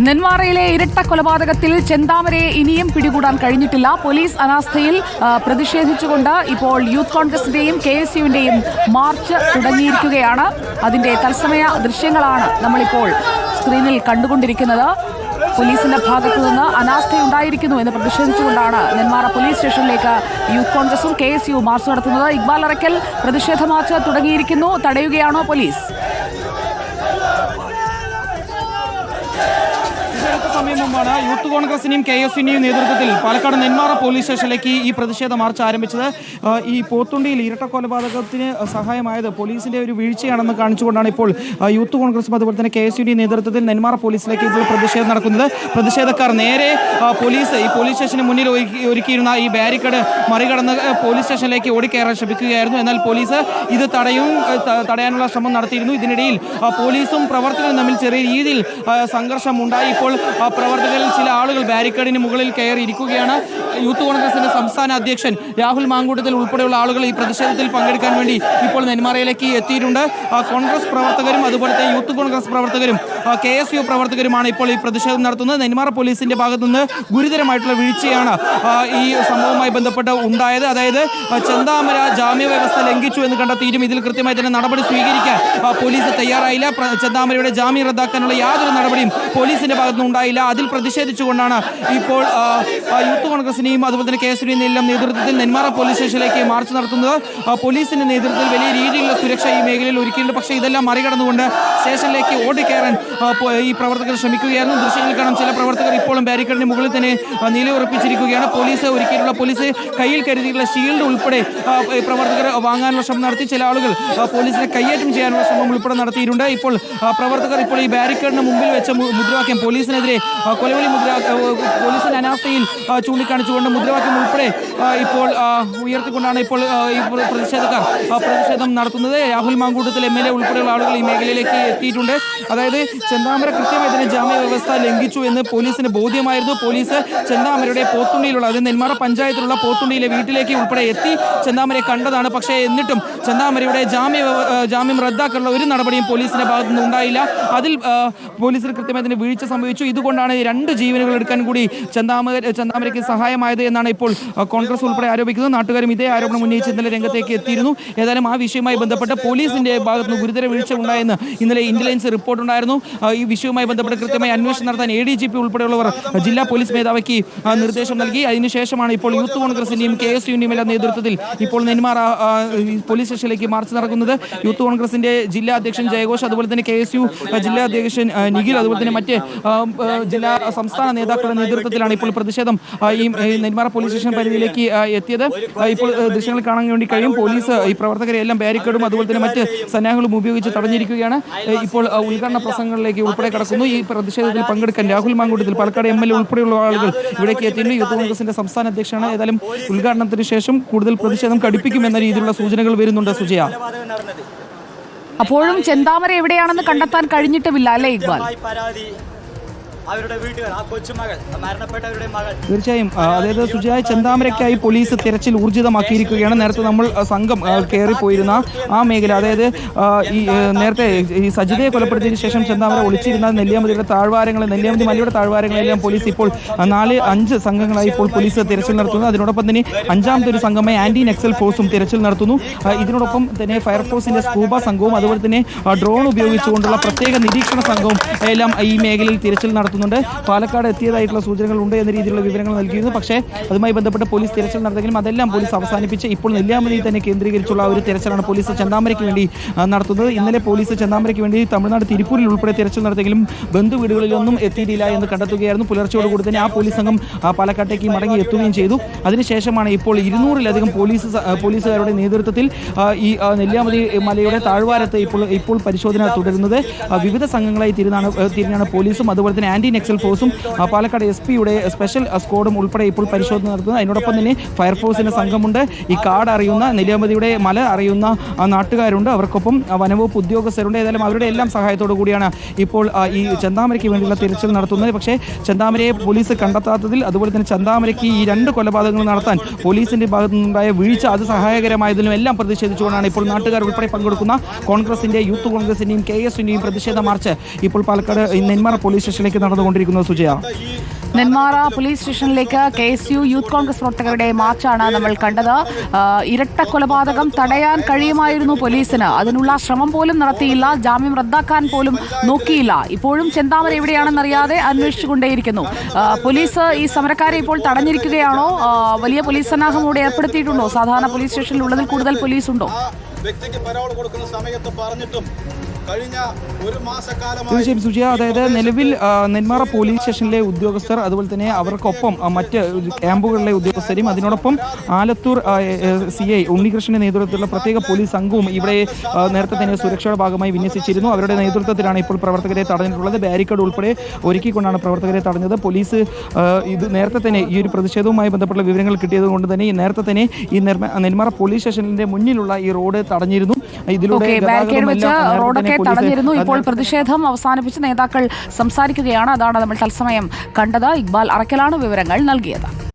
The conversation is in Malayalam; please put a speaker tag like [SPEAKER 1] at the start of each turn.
[SPEAKER 1] നെന്മാറയിലെ ഇരട്ട കൊലപാതകത്തിൽ ചെന്താമരയെ ഇനിയും പിടികൂടാൻ കഴിഞ്ഞിട്ടില്ല. പോലീസ് അനാസ്ഥയിൽ പ്രതിഷേധിച്ചുകൊണ്ട് ഇപ്പോൾ യൂത്ത് കോൺഗ്രസിന്റെയും കെ എസ് യുവിന്റെയും മാർച്ച് തുടങ്ങിയിരിക്കുകയാണ്. അതിന്റെ തത്സമയ ദൃശ്യങ്ങളാണ് നമ്മളിപ്പോൾ സ്ക്രീനിൽ കണ്ടുകൊണ്ടിരിക്കുന്നത്. പോലീസിന്റെ ഭാഗത്തു നിന്ന് അനാസ്ഥയുണ്ടായിരിക്കുന്നു എന്ന് പ്രതിഷേധിച്ചുകൊണ്ടാണ് നെന്മാറ പോലീസ് സ്റ്റേഷനിലേക്ക് യൂത്ത് കോൺഗ്രസും കെ എസ് യു മാർച്ച് നടത്തുന്നത്. ഇക്ബാൽ അറക്കൽ പ്രതിഷേധ മാർച്ച് തുടങ്ങിയിരിക്കുന്നു. തടയുകയാണോ പോലീസ്?
[SPEAKER 2] ഇതിനടുത്ത സമയം മുമ്പാണ് യൂത്ത് കോൺഗ്രസിന്റെയും കെ എസ് യുടെയും നേതൃത്വത്തിൽ പാലക്കാട് നെന്മാറ പോലീസ് സ്റ്റേഷനിലേക്ക് ഈ പ്രതിഷേധ മാർച്ച് ആരംഭിച്ചത്. ഈ പോത്തുണ്ടിയിൽ ഇരട്ട കൊലപാതകത്തിന് സഹായമായത് പോലീസിന്റെ ഒരു വീഴ്ചയാണെന്ന് കാണിച്ചുകൊണ്ടാണ് ഇപ്പോൾ യൂത്ത് കോൺഗ്രസും അതുപോലെ തന്നെ കെ എസ് യുടെയും നേതൃത്വത്തിൽ നെന്മാറ പോലീസിലേക്ക് ഇപ്പോൾ പ്രതിഷേധം നടക്കുന്നത്. പ്രതിഷേധക്കാർ നേരെ പോലീസ് ഈ പോലീസ് സ്റ്റേഷന് മുന്നിൽ ഒരുക്കിയിരുന്ന ഈ ബാരിക്കേഡ് മറികടന്ന് പോലീസ് സ്റ്റേഷനിലേക്ക് ഓടിക്കയറാൻ ശ്രമിക്കുകയായിരുന്നു. എന്നാൽ പോലീസ് ഇത് തടയും തടയാനുള്ള ശ്രമം നടത്തിയിരുന്നു. ഇതിനിടയിൽ പോലീസും പ്രവർത്തകരും തമ്മിൽ ചെറിയ രീതിയിൽ സംഘർഷമുണ്ടായി ഇപ്പോൾ പ്രവർത്തകരിൽ ചില ആളുകൾ ബാരിക്കേഡിന് മുകളിൽ കയറി ഇരിക്കുകയാണ് യൂത്ത് കോൺഗ്രസിന്റെ സംസ്ഥാന അധ്യക്ഷൻ രാഹുൽ മാങ്കൂട്ടത്തിൽ ഉൾപ്പെടെയുള്ള ആളുകൾ ഈ പ്രതിഷേധത്തിൽ പങ്കെടുക്കാൻ വേണ്ടി ഇപ്പോൾ നെന്മാറയിലേക്ക് എത്തിയിട്ടുണ്ട്. ആ, കോൺഗ്രസ് പ്രവർത്തകരും അതുപോലെ തന്നെ യൂത്ത് കോൺഗ്രസ് പ്രവർത്തകരും കെ എസ് യു പ്രവർത്തകരുമാണ് ഇപ്പോൾ ഈ പ്രതിഷേധം നടത്തുന്നത്. നെന്മാറ പോലീസിന്റെ ഭാഗത്തു നിന്ന് ഗുരുതരമായിട്ടുള്ള വീഴ്ചയാണ് ഈ സംഭവവുമായി ബന്ധപ്പെട്ട് ഉണ്ടായത്. അതായത് ചെന്താമര ജാമ്യ വ്യവസ്ഥ ലംഘിച്ചു എന്ന് കണ്ടെത്തിയിട്ടും ഇതിൽ കൃത്യമായി തന്നെ നടപടി സ്വീകരിക്കാൻ പോലീസ് തയ്യാറായില്ല. ചെന്താമരയുടെ ജാമ്യം റദ്ദാക്കാനുള്ള യാതൊരു നടപടിയും പോലീസിന്റെ ഭാഗത്തുനിന്ന് ഉണ്ടായില്ല. അതിൽ പ്രതിഷേധിച്ചുകൊണ്ടാണ് ഇപ്പോൾ യൂത്ത് കോൺഗ്രസിനെയും അതുപോലെ തന്നെ കെ എസ് നേതൃത്വത്തിൽ നെന്മാറ പോലീസ് സ്റ്റേഷനിലേക്ക് മാർച്ച് നടത്തുന്നത്. പോലീസിന്റെ നേതൃത്വത്തിൽ വലിയ രീതിയിലുള്ള സുരക്ഷ ഈ മേഖലയിൽ ഒരുക്കിയിട്ടുണ്ട്. പക്ഷേ ഇതെല്ലാം മറികടന്നുകൊണ്ട് സ്റ്റേഷനിലേക്ക് ഓടിക്കയറാൻ ഈ പ്രവർത്തകർ ശ്രമിക്കുകയായിരുന്നു. ദൃശ്യങ്ങൾ കാണാം ചില പ്രവർത്തകർ ഇപ്പോഴും ബാരിക്കേഡിന് മുകളിൽ തന്നെ നിലയുറപ്പിച്ചിരിക്കുകയാണ്. പോലീസ് ഒരുക്കിയിട്ടുള്ള പോലീസ് കയ്യിൽ കരുതിയിട്ടുള്ള ഷീൽഡ് ഉൾപ്പെടെ പ്രവർത്തകർ വാങ്ങാനുള്ള ശ്രമം നടത്തി. ചില ആളുകൾ പോലീസിനെ കയ്യേറ്റം ചെയ്യാനുള്ള ശ്രമം ഉൾപ്പെടെ നടത്തിയിട്ടുണ്ട്. ഇപ്പോൾ പ്രവർത്തകർ ഇപ്പോൾ ഈ ബാരിക്കേഡിന് മുമ്പിൽ വെച്ച മുദ്രാവാക്യം പോലീസിനെതിരെ കൊലവിളി മുദ്ര പോലീസിന്റെ അനാസ്ഥയിൽ ചൂണ്ടിക്കാണിച്ചുകൊണ്ട് മുദ്രാവാക്യം ഉൾപ്പെടെ ഇപ്പോൾ ഉയർത്തിക്കൊണ്ടാണ് ഇപ്പോൾ പ്രതിഷേധക്കാർ പ്രതിഷേധം നടത്തുന്നത്. Rahul Mankootathil M L A ഉൾപ്പെടെയുള്ള ആളുകൾ ഈ മേഖലയിലേക്ക് എത്തിയിട്ടുണ്ട്. അതായത് ചെന്താമര കൃത്യമായി തന്നെ ജാമ്യ വ്യവസ്ഥ ലംഘിച്ചു എന്ന് പോലീസിന് ബോധ്യമായിരുന്നു. പോലീസ് ചെന്താമരയുടെ പോത്തുണ്ടിയിലുള്ള അതായത് നെന്മാറ പഞ്ചായത്തിലുള്ള പോത്തുണ്ടിയിലെ വീട്ടിലേക്ക് ഉൾപ്പെടെ എത്തി ചെന്താമരയെ കണ്ടതാണ്. പക്ഷേ എന്നിട്ടും ചെന്താമരയുടെ ജാമ്യ ജാമ്യം റദ്ദാക്കാനുള്ള ഒരു നടപടിയും പോലീസിന്റെ ഭാഗത്തുനിന്ന് ഉണ്ടായില്ല അതിൽ പോലീസിന് കൃത്യമായി തന്നെ വീഴ്ച സംഭവിച്ചു. ഇതുകൊണ്ടാണ് ഈ രണ്ട് ജീവനുകൾ എടുക്കാൻ കൂടി ചന്ദാമ ചന്ദാമരയ്ക്ക് സഹായമായത് എന്നാണ് ഇപ്പോൾ കോൺഗ്രസ് ഉൾപ്പെടെ ആരോപിക്കുന്നത്. നാട്ടുകാരും ഇതേ ആരോപണം ഉന്നയിച്ച് ഇന്നലെ രംഗത്തേക്ക് എത്തിയിരുന്നു. ഏതായാലും ആ വിഷയവുമായി ബന്ധപ്പെട്ട് പോലീസിന്റെ ഭാഗത്ത് നിന്ന് ഗുരുതര വീഴ്ച ഉണ്ടായെന്ന് ഇന്നലെ ഇന്റലിജൻസ് റിപ്പോർട്ട് ഉണ്ടായിരുന്നു. ഈ വിഷയവുമായി ബന്ധപ്പെട്ട് കൃത്യമായി അന്വേഷണം നടത്താൻ എ ഡി ജി പി ഉൾപ്പെടെയുള്ളവർ ജില്ലാ പോലീസ് മേധാവിക്ക് നിർദ്ദേശം നൽകി. അതിനുശേഷമാണ് ഇപ്പോൾ യൂത്ത് കോൺഗ്രസിന്റെയും കെ എസ് യുവിന്റെയും എല്ലാം നേതൃത്വത്തിൽ ഇപ്പോൾ നെന്മാറ പോലീസ് സ്റ്റേഷനിലേക്ക് മാർച്ച് നടക്കുന്നത്. യൂത്ത് കോൺഗ്രസിന്റെ ജില്ലാ അധ്യക്ഷൻ ജയഘോഷ് അതുപോലെ തന്നെ കെ എസ് യു ജില്ലാ അധ്യക്ഷൻ നിഖിൽ അതുപോലെ തന്നെ മറ്റ് ജില്ലാ സംസ്ഥാന നേതാക്കളുടെ നേതൃത്വത്തിലാണ് ഇപ്പോൾ പ്രതിഷേധം ഈ നെന്മാറ പോലീസ് സ്റ്റേഷൻ പരിധിയിലേക്ക് എത്തിയത്. ഇപ്പോൾ ദൃശ്യങ്ങൾ കാണാൻ വേണ്ടി കഴിയും. പോലീസ് ഈ പ്രവർത്തകരെ എല്ലാം ബാരിക്കേഡും അതുപോലെ തന്നെ മറ്റ് സന്നാഹങ്ങളും ഉപയോഗിച്ച് തടഞ്ഞിരിക്കുകയാണ്. ഇപ്പോൾ ഉദ്ഘാടന പ്രസംഗങ്ങളിലേക്ക് ഉൾപ്പെടെ കടക്കുന്നു. ഈ പ്രതിഷേധത്തിൽ പങ്കെടുക്കാൻ Rahul Mankootathil Palakkad M L A ഉൾപ്പെടെയുള്ള ആളുകൾ ഇവിടേക്ക് എത്തിയിട്ടുണ്ട്. യൂത്ത് കോൺഗ്രസിന്റെ സംസ്ഥാന അധ്യക്ഷനാണ്. ഏതായാലും ഉദ്ഘാടനത്തിന് ശേഷം കൂടുതൽ പ്രതിഷേധം കടുപ്പിക്കുമെന്ന രീതിയിലുള്ള സൂചനകൾ വരുന്നുണ്ട് സുജയ.
[SPEAKER 1] അപ്പോഴും ചെന്താമര എവിടെയാണെന്ന് കണ്ടെത്താൻ കഴിഞ്ഞിട്ടുമില്ല അല്ലേ ഇക്ബാൽ?
[SPEAKER 3] അവരുടെ വീട്ടുകാർ ആ കൊച്ചുമകൾ മരണപ്പെട്ടവരുടെ മകൾ.
[SPEAKER 2] തീർച്ചയായും അതായത് സുജായ് ചന്താമരയ്ക്കായി പോലീസ് തിരച്ചിൽ ഊർജിതമാക്കിയിരിക്കുകയാണ്. നേരത്തെ നമ്മൾ സംഘം കയറിപ്പോയിരുന്ന ആ മേഖല അതായത് ഈ നേരത്തെ ഈ സജിതയെ കൊലപ്പെടുത്തിയതിനു ശേഷം ചെന്താമര ഒളിച്ചിരുന്ന നെല്ലിയാമ്പതിയുടെ താഴ്വാരങ്ങൾ നെല്ലിയാമ്പതി മലയുടെ താഴ്വാരങ്ങളെല്ലാം പോലീസ് ഇപ്പോൾ നാല് അഞ്ച് സംഘങ്ങളായി ഇപ്പോൾ പോലീസ് തിരച്ചിൽ നടത്തുന്നു. അതിനോടൊപ്പം തന്നെ അഞ്ചാമത്തെ ഒരു സംഘമായി ആന്റി നക്സൽ ഫോഴ്സും തിരച്ചിൽ നടത്തുന്നു. ഇതിനോടൊപ്പം തന്നെ ഫയർഫോഴ്സിന്റെ സ്കൂബ സംഘവും അതുപോലെ തന്നെ ഡ്രോൺ ഉപയോഗിച്ചുകൊണ്ടുള്ള പ്രത്യേക നിരീക്ഷണ സംഘവും എല്ലാം ഈ മേഖലയിൽ തിരച്ചിൽ നടത്തുന്നുണ്ട്. പാലക്കാട് എത്തിയതായിട്ടുള്ള സൂചനകൾ ഉണ്ട് എന്ന രീതിയിലുള്ള വിവരങ്ങൾ നൽകിയിരുന്നു. പക്ഷേ അതുമായി ബന്ധപ്പെട്ട് പോലീസ് തിരച്ചിൽ നടത്തിയെങ്കിലും അതെല്ലാം പോലീസ് അവസാനിപ്പിച്ച് ഇപ്പോൾ നെല്ലിയാമ്പതി തന്നെ കേന്ദ്രീകരിച്ചുള്ള ഒരു തിരച്ചിലാണ് പോലീസ് ചെന്നാമരയ്ക്ക് വേണ്ടി നടത്തുന്നത്. ഇന്നലെ പോലീസ് ചെന്നാമരയ്ക്ക് വേണ്ടി തമിഴ്നാട് തിരുപ്പൂരിൽ ഉൾപ്പെടെ തിരച്ചിൽ നടത്തിയെങ്കിലും ബന്ധു വീടുകളിലൊന്നും എത്തിയിട്ടില്ല എന്ന് കണ്ടെത്തുകയായിരുന്നു. പുലർച്ചയോടുകൂടി തന്നെ ആ പോലീസ് സംഘം പാലക്കാട്ടേക്ക് മടങ്ങി എത്തുകയും ചെയ്തു. അതിനുശേഷമാണ് ഇപ്പോൾ ഇരുന്നൂറിലധികം പോലീസ് പോലീസുകാരുടെ നേതൃത്വത്തിൽ ഈ നെല്ലിയാമ്പതി മലയുടെ താഴ്വാരത്ത് ഇപ്പോൾ ഇപ്പോൾ പരിശോധന തുടരുന്നത്. വിവിധ സംഘങ്ങളായി തിരിഞ്ഞാണ് തിരിഞ്ഞാണ് പോലീസും. അതുപോലെ തന്നെ ആന്റി നക്സൽ ഫോഴ്സും പാലക്കാട് എസ് പിയുടെ സ്പെഷ്യൽ സ്ക്വാഡും ഉൾപ്പെടെ ഇപ്പോൾ പരിശോധന നടത്തുന്നത്. അതിനോടൊപ്പം തന്നെ ഫയർഫോഴ്സിന്റെ സംഘമുണ്ട്. ഈ കാട് അറിയുന്ന നെല്ലിയാമ്പതിയുടെ മല അറിയുന്ന നാട്ടുകാരുണ്ട്. അവർക്കൊപ്പം വനവകുപ്പ് ഉദ്യോഗസ്ഥരുണ്ട്. ഏതായാലും അവരുടെ എല്ലാം സഹായത്തോടു കൂടിയാണ് ഇപ്പോൾ ഈ ചെന്താമരയ്ക്ക് വേണ്ടിയുള്ള തിരച്ചിൽ നടത്തുന്നത്. പക്ഷേ ചെന്താമരയെ പോലീസ് കണ്ടെത്താത്തതിൽ അതുപോലെ തന്നെ ചെന്താമരയ്ക്ക് ഈ രണ്ട് കൊലപാതകങ്ങൾ നടത്താൻ പോലീസിന്റെ ഭാഗത്തു നിന്നുണ്ടായ വീഴ്ച അത് സഹായകരമായതിലും എല്ലാം പ്രതിഷേധിച്ചുകൊണ്ടാണ് ഇപ്പോൾ നാട്ടുകാർ ഉൾപ്പെടെ പങ്കെടുക്കുന്ന കോൺഗ്രസിന്റെ യൂത്ത് കോൺഗ്രസിന്റെയും കെ എസിന്റെയും പ്രതിഷേധ മാർച്ച് ഇപ്പോൾ പാലക്കാട് നെന്മാറ പോലീസ് സ്റ്റേഷനിലേക്ക് നടന്നുകൊണ്ടിരിക്കുന്നത് സുജയ?
[SPEAKER 1] നെന്മാറ പോലീസ് സ്റ്റേഷനിലേക്ക് K S U youth Congress പ്രവർത്തകരുടെ മാർച്ചാണ് നമ്മൾ കണ്ടത്. ഇരട്ട കൊലപാതകം തടയാൻ കഴിയുമായിരുന്നു പോലീസിന്. അതിനുള്ള ശ്രമം പോലും നടത്തിയില്ല. ജാമ്യം റദ്ദാക്കാൻ പോലും നോക്കിയില്ല. ഇപ്പോഴും ചെന്താമര എവിടെയാണെന്നറിയാതെ അന്വേഷിച്ചുകൊണ്ടേയിരിക്കുന്നു. പോലീസ് ഈ സമരക്കാരെ ഇപ്പോൾ തടഞ്ഞിരിക്കുകയാണോ? വലിയ പോലീസ് സന്നാഹം ഇവിടെ ഏർപ്പെടുത്തിയിട്ടുണ്ടോ? സാധാരണ പോലീസ് സ്റ്റേഷനിൽ ഉള്ളതിൽ കൂടുതൽ പോലീസ് ഉണ്ടോ
[SPEAKER 4] വ്യക്തിക്ക് പരോൾ കൊടുക്കുന്ന സമയത്ത് പറഞ്ഞിട്ടും
[SPEAKER 2] തീർച്ചയായും സുജിയ അതായത് നിലവിൽ നെന്മാറ പോലീസ് സ്റ്റേഷനിലെ ഉദ്യോഗസ്ഥർ അതുപോലെ തന്നെ അവർക്കൊപ്പം മറ്റ് ക്യാമ്പുകളിലെ ഉദ്യോഗസ്ഥരും അതിനോടൊപ്പം ആലത്തൂർ സി ഐ ഉണ്ണികൃഷ്ണന്റെ നേതൃത്വത്തിലുള്ള പ്രത്യേക പോലീസ് സംഘവും ഇവിടെ നേരത്തെ തന്നെ സുരക്ഷയുടെ ഭാഗമായി വിന്യസിച്ചിരുന്നു. അവരുടെ നേതൃത്വത്തിലാണ് ഇപ്പോൾ പ്രവർത്തകരെ തടഞ്ഞിട്ടുള്ളത്. ബാരിക്കേഡ് ഉൾപ്പെടെ ഒരുക്കിക്കൊണ്ടാണ് പ്രവർത്തകരെ തടഞ്ഞത്. പോലീസ് ഇത് നേരത്തെ തന്നെ ഈ ഒരു പ്രതിഷേധവുമായി ബന്ധപ്പെട്ട വിവരങ്ങൾ കിട്ടിയത് കൊണ്ട് തന്നെ ഈ നേരത്തെ തന്നെ ഈ നെന്മാറ പോലീസ് സ്റ്റേഷനിലെ മുന്നിലുള്ള ഈ റോഡ് തടഞ്ഞിരുന്നു. ഇതിലൂടെ
[SPEAKER 1] ബാരിക്കേഡ് വെച്ച് റോഡൊക്കെ തടഞ്ഞിരുന്നു. ഇപ്പോൾ പ്രതിഷേധം അവസാനിപ്പിച്ച് നേതാക്കൾ സംസാരിക്കുകയാണ്. അതാണ് നമ്മൾ തത്സമയം കണ്ടത്. ഇക്ബാൽ അറക്കലാണ് വിവരങ്ങൾ നൽകിയത്.